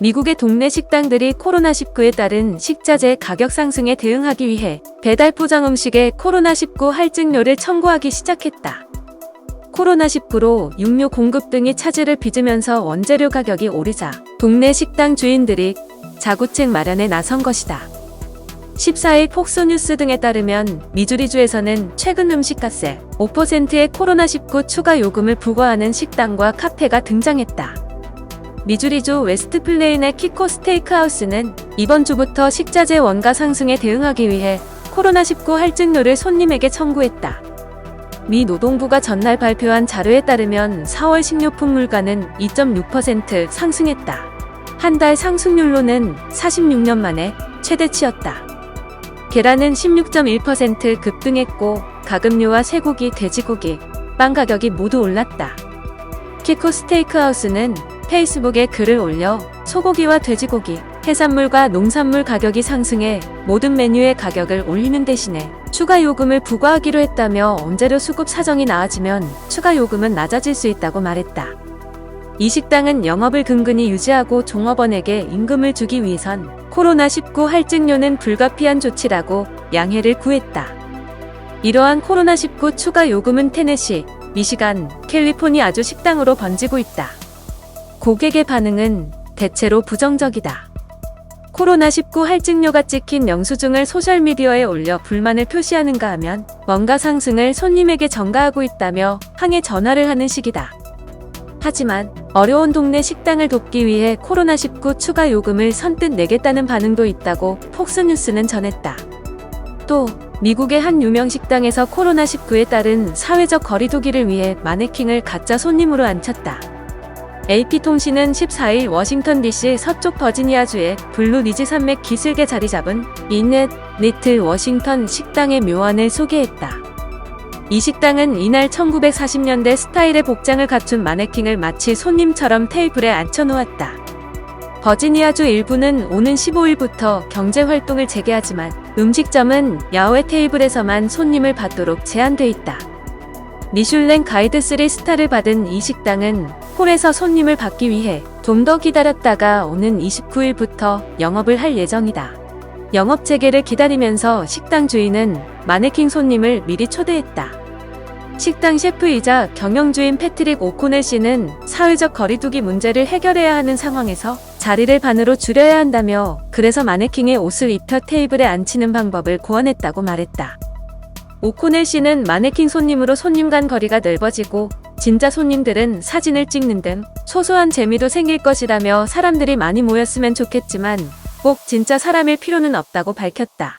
미국의 동네 식당들이 코로나19에 따른 식자재 가격 상승에 대응하기 위해 배달 포장 음식에 코로나19 할증료를 청구하기 시작했다. 코로나19로 육류 공급 등이 차질을 빚으면서 원재료 가격이 오르자 동네 식당 주인들이 자구책 마련에 나선 것이다. 14일 폭스뉴스 등에 따르면 미주리주에서는 최근 음식값에 5%의 코로나19 추가 요금을 부과하는 식당과 카페가 등장했다. 미주리주 웨스트플레인의 키코 스테이크하우스는 이번 주부터 식자재 원가 상승에 대응하기 위해 코로나19 할증료를 손님에게 청구했다. 미 노동부가 전날 발표한 자료에 따르면 4월 식료품 물가는 2.6% 상승했다. 한 달 상승률로는 46년 만에 최대치였다. 계란은 16.1% 급등했고 가금류와 쇠고기, 돼지고기, 빵 가격이 모두 올랐다. 키코 스테이크하우스는 페이스북에 글을 올려 소고기와 돼지고기, 해산물과 농산물 가격이 상승해 모든 메뉴의 가격을 올리는 대신에 추가 요금을 부과하기로 했다며 원재료 수급 사정이 나아지면 추가 요금은 낮아질 수 있다고 말했다. 이 식당은 영업을 근근히 유지하고 종업원에게 임금을 주기 위해선 코로나19 할증료는 불가피한 조치라고 양해를 구했다. 이러한 코로나19 추가 요금은 테네시, 미시간, 캘리포니아주 식당으로 번지고 있다. 고객의 반응은 대체로 부정적이다. 코로나19 할증료가 찍힌 영수증을 소셜미디어에 올려 불만을 표시하는가 하면 원가 상승을 손님에게 전가하고 있다며 항해 전화를 하는 식이다. 하지만 어려운 동네 식당을 돕기 위해 코로나19 추가 요금을 선뜻 내겠다는 반응도 있다고 폭스뉴스는 전했다. 또 미국의 한 유명 식당에서 코로나19에 따른 사회적 거리두기를 위해 마네킹을 가짜 손님으로 앉혔다. AP통신은 14일 워싱턴 DC 서쪽 버지니아주의 블루 리지 산맥 기슭에 자리 잡은 인넷 리틀 워싱턴 식당의 묘안을 소개했다. 이 식당은 이날 1940년대 스타일의 복장을 갖춘 마네킹을 마치 손님처럼 테이블에 앉혀놓았다. 버지니아주 일부는 오는 15일부터 경제 활동을 재개하지만 음식점은 야외 테이블에서만 손님을 받도록 제한돼 있다. 미슐랭 가이드 3 스타를 받은 이 식당은 홀에서 손님을 받기 위해 좀 더 기다렸다가 오는 29일부터 영업을 할 예정이다. 영업 재개를 기다리면서 식당 주인은 마네킹 손님을 미리 초대했다. 식당 셰프이자 경영주인 패트릭 오코넬 씨는 사회적 거리두기 문제를 해결해야 하는 상황에서 자리를 반으로 줄여야 한다며 그래서 마네킹의 옷을 입혀 테이블에 앉히는 방법을 고안했다고 말했다. 오코넬 씨는 마네킹 손님으로 손님 간 거리가 넓어지고 진짜 손님들은 사진을 찍는 등 소소한 재미도 생길 것이라며 사람들이 많이 모였으면 좋겠지만 꼭 진짜 사람일 필요는 없다고 밝혔다.